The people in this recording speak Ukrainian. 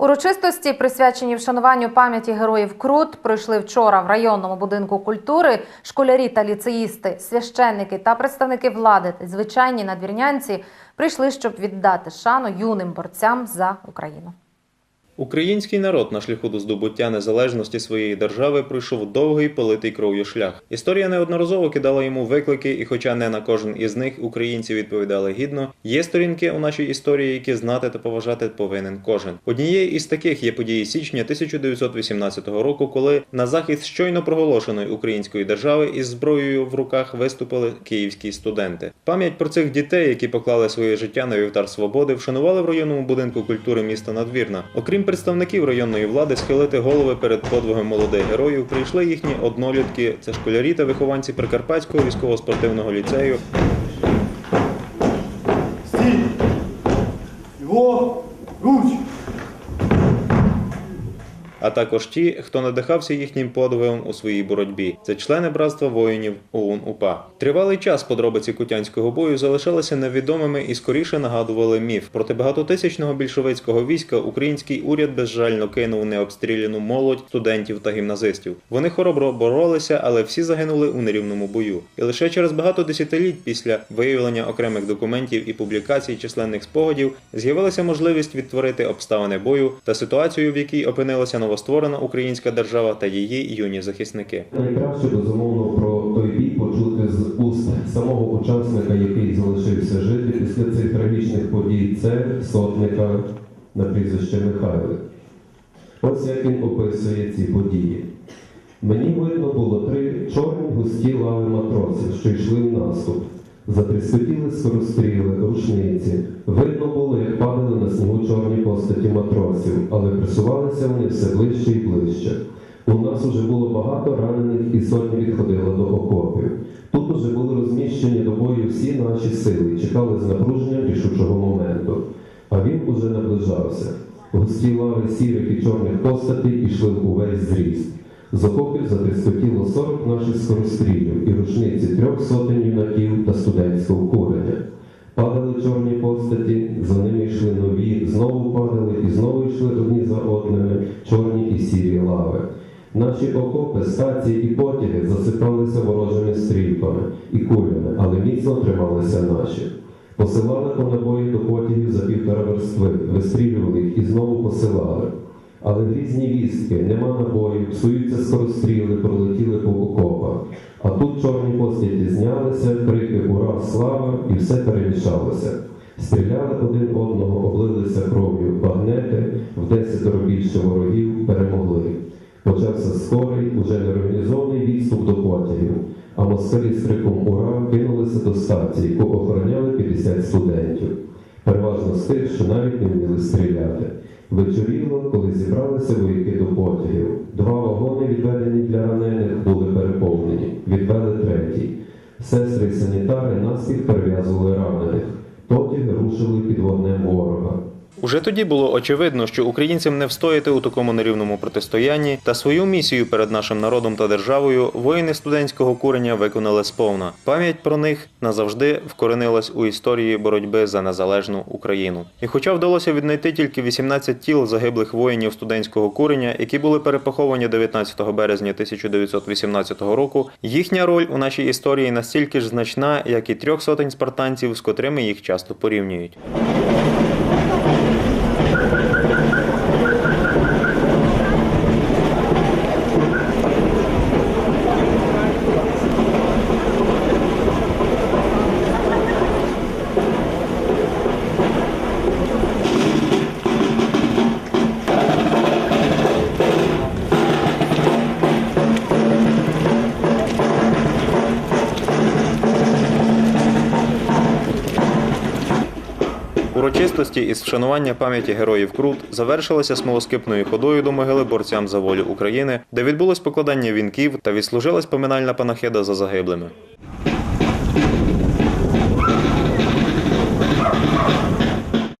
Урочистості, присвячені вшануванню пам'яті героїв Крут, пройшли вчора в районному будинку культури. Школярі та ліцеїсти, священники та представники влади та звичайні надвірнянці прийшли, щоб віддати шану юним борцям за Україну. Український народ на шляху до здобуття незалежності своєї держави пройшов довгий политий кров'ю шлях. Історія неодноразово кидала йому виклики, і хоча не на кожен із них українці відповідали гідно, є сторінки у нашій історії, які знати та поважати повинен кожен. Однією із таких є події січня 1918 року, коли на захист щойно проголошеної української держави із зброєю в руках виступили київські студенти. Пам'ять про цих дітей, які поклали своє життя на вівтар свободи, вшанували в районному будинку культури міста Надвірна. Окрім представників районної влади, схилити голови перед подвигом молодих героїв прийшли їхні однолітки, це школярі та вихованці Прикарпатського військово-спортивного ліцею, Стій! Його а також ті, хто надихався їхнім подвигом у своїй боротьбі. Це члени братства воїнів ОУН УПА. Тривалий час подробиці кутянського бою залишалися невідомими і скоріше нагадували міф. Проти багатотисячного більшовицького війська український уряд безжально кинув необстріляну молодь студентів та гімназистів. Вони хоробро боролися, але всі загинули у нерівному бою. І лише через багато десятиліть після виявлення окремих документів і публікацій численних спогадів з'явилася можливість відтворити обставини бою та ситуацію, в якій опинилася новостворена українська держава та її юні захисники. Найкраще безумовно про той бій почути з уст самого учасника, який залишився жити після цих трагічних подій. Це сотника на прізвище Михайлик. Ось як він описує ці події. Мені видно було три чорні густі лави матросів, що йшли в наступ. Затріскотіли скоростріли, рушниці. Видно було, як падали на снігу чорні постаті матросів, але присувалися вони все ближче і ближче. У нас уже було багато ранених і сотні відходило до окопів. Тут уже були розміщені до бою всі наші сили і чекали з напруженням рішучого моменту. А він уже наближався. Густі лави сірих і чорних постатей ішли в увесь зріст. З окопів затріскотіло 40 наших скорострілів і рушниці трьох сотень юнаків та студентського куреня. Падали чорні постаті, за ними йшли нові, знову падали і знову йшли одні за одними чорні і сірі лави. Наші окопи, стації і потяги засипалися ворожими стрілками і кулями, але міцно трималися наші. Посилали по набої до потягів за півтора верстви, вистрілювали їх і знову посилали. Але різні вістки, нема набоїв, псуються скоростріли, пролетіли по окопах. А тут чорні постаті знялися, крики Ура, слава! і все перемішалося. Стріляли один одного, облилися кров'ю, багнети, в десятеро більше ворогів перемогли. Почався скорий, уже неорганізований відступ до потягів, а москалі з криком Ура кинулися до стації, яку охороняли 50 студентів, переважно з тих, що навіть не вміли стріляти. Вечоріло, коли зібралися вояки до потягів. Два вагони, відведені для ранених, були переповнені, відвели третій. Сестри і санітари наспіх перев'язували ранених. Потяги рушили під вогнем ворога. Уже тоді було очевидно, що українцям не встояти у такому нерівному протистоянні, та свою місію перед нашим народом та державою воїни студентського курення виконали сповна. Пам'ять про них назавжди вкоренилась у історії боротьби за незалежну Україну. І хоча вдалося віднайти тільки 18 тіл загиблих воїнів студентського курення, які були перепоховані 19 березня 1918 року, їхня роль у нашій історії настільки ж значна, як і трьох сотень спартанців, з котрими їх часто порівнюють. Урочистості із вшанування пам'яті героїв Крут завершилися смолоскипною ходою до могили борцям за волю України, де відбулось покладання вінків та відслужилась поминальна панахида за загиблими.